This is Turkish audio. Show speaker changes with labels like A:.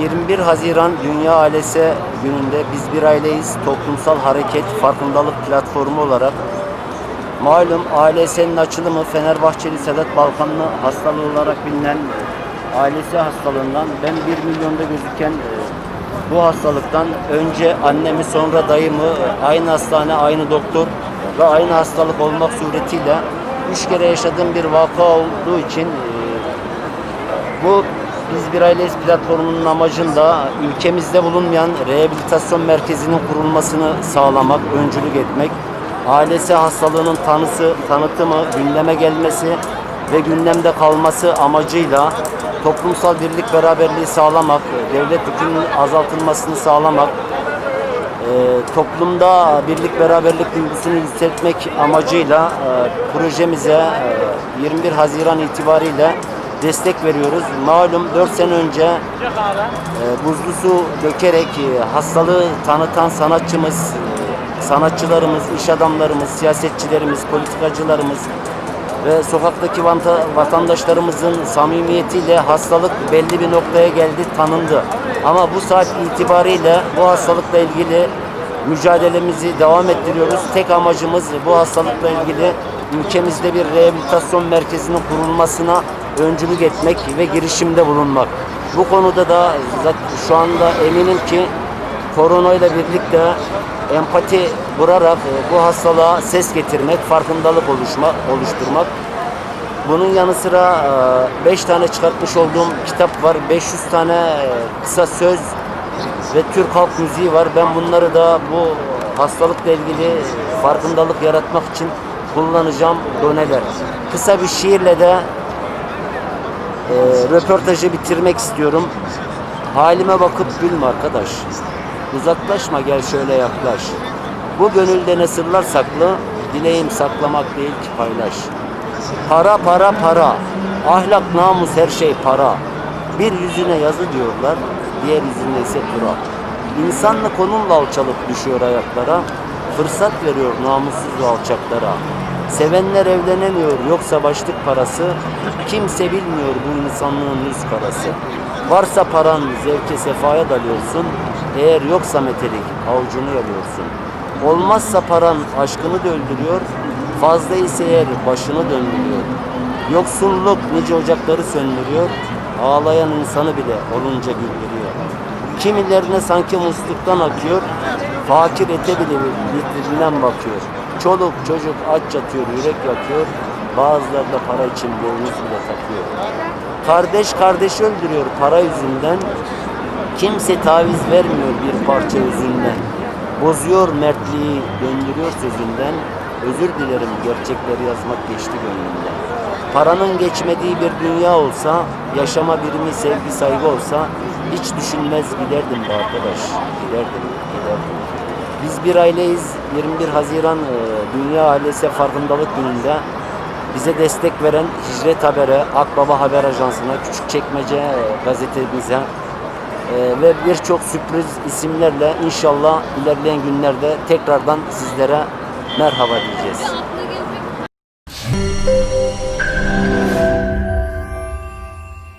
A: 21 Haziran Dünya Ailesi gününde biz bir aileyiz. Toplumsal hareket farkındalık platformu olarak malum ALS'nin açılımı Fenerbahçeli Sedat Balkanlı hastalığı olarak bilinen ailesi hastalığından ben 1 milyonda gözüken e, bu hastalıktan önce annemi sonra dayımı e, aynı hastane aynı doktor ve aynı hastalık olmak suretiyle üç kere yaşadığım bir vaka olduğu için e, bu Biz Bir Aileyiz platformunun amacında ülkemizde bulunmayan rehabilitasyon merkezinin kurulmasını sağlamak, öncülük etmek, ailesi hastalığının tanısı, tanıtımı, gündeme gelmesi ve gündemde kalması amacıyla toplumsal birlik beraberliği sağlamak, devlet yükünün azaltılmasını sağlamak, e, toplumda birlik beraberlik duygusunu yükseltmek amacıyla e, projemize e, 21 Haziran itibariyle destek veriyoruz. Malum 4 sene önce e, buzlu su dökerek e, hastalığı tanıtan sanatçımız, e, sanatçılarımız, iş adamlarımız, siyasetçilerimiz, politikacılarımız ve sokaktaki vatandaşlarımızın samimiyetiyle hastalık belli bir noktaya geldi, tanındı. Ama bu saat itibariyle bu hastalıkla ilgili mücadelemizi devam ettiriyoruz. Tek amacımız bu hastalıkla ilgili ülkemizde bir rehabilitasyon merkezinin kurulmasına öncülük etmek ve girişimde bulunmak. Bu konuda da şu anda eminim ki korona ile birlikte empati kurarak e, bu hastalığa ses getirmek, farkındalık oluşma, oluşturmak. Bunun yanı sıra 5 tane çıkartmış olduğum kitap var. 500 tane e, kısa söz ve Türk halk müziği var. Ben bunları da bu hastalıkla ilgili farkındalık yaratmak için kullanacağım doneler. Kısa bir şiirle de e, röportajı bitirmek istiyorum. Halime bakıp gülme arkadaş. Uzaklaşma gel şöyle yaklaş. Bu gönülde ne sırlar saklı, dileğim saklamak değil ki paylaş. Para para para, ahlak namus her şey para. Bir yüzüne yazı diyorlar, diğer yüzünde ise tura. İnsanlık onunla alçalıp düşüyor ayaklara, fırsat veriyor namussuz alçaklara. Sevenler evlenemiyor yoksa başlık parası, kimse bilmiyor bu insanlığın yüz karası. Varsa paran zevke sefaya dalıyorsun, eğer yoksa metelik avucunu yalıyorsun. Olmazsa paran aşkını da öldürüyor, fazla ise eğer başını döndürüyor. Yoksulluk nice ocakları söndürüyor, ağlayan insanı bile olunca güldürüyor. Kimilerine sanki musluktan akıyor, fakir ete bile vitrinden bakıyor. Çoluk çocuk aç yatıyor, yürek yakıyor, bazıları da para için boynuz bile takıyor. Kardeş kardeşi öldürüyor para yüzünden, kimse taviz vermiyor bir parça yüzünden. Bozuyor mertliği, döndürüyor sözünden, özür dilerim gerçekleri yazmak geçti gönlümden. Paranın geçmediği bir dünya olsa, yaşama birimi sevgi saygı olsa, hiç düşünmez giderdim be arkadaş, giderdim, giderdim. Biz bir aileyiz. 21 Haziran e, Dünya Ailesi Farkındalık Günü'nde bize destek veren Hicret Haber'e, Akbaba Haber Ajansı'na, Küçükçekmece e, gazetemize e, ve birçok sürpriz isimlerle inşallah ilerleyen günlerde tekrardan sizlere merhaba diyeceğiz.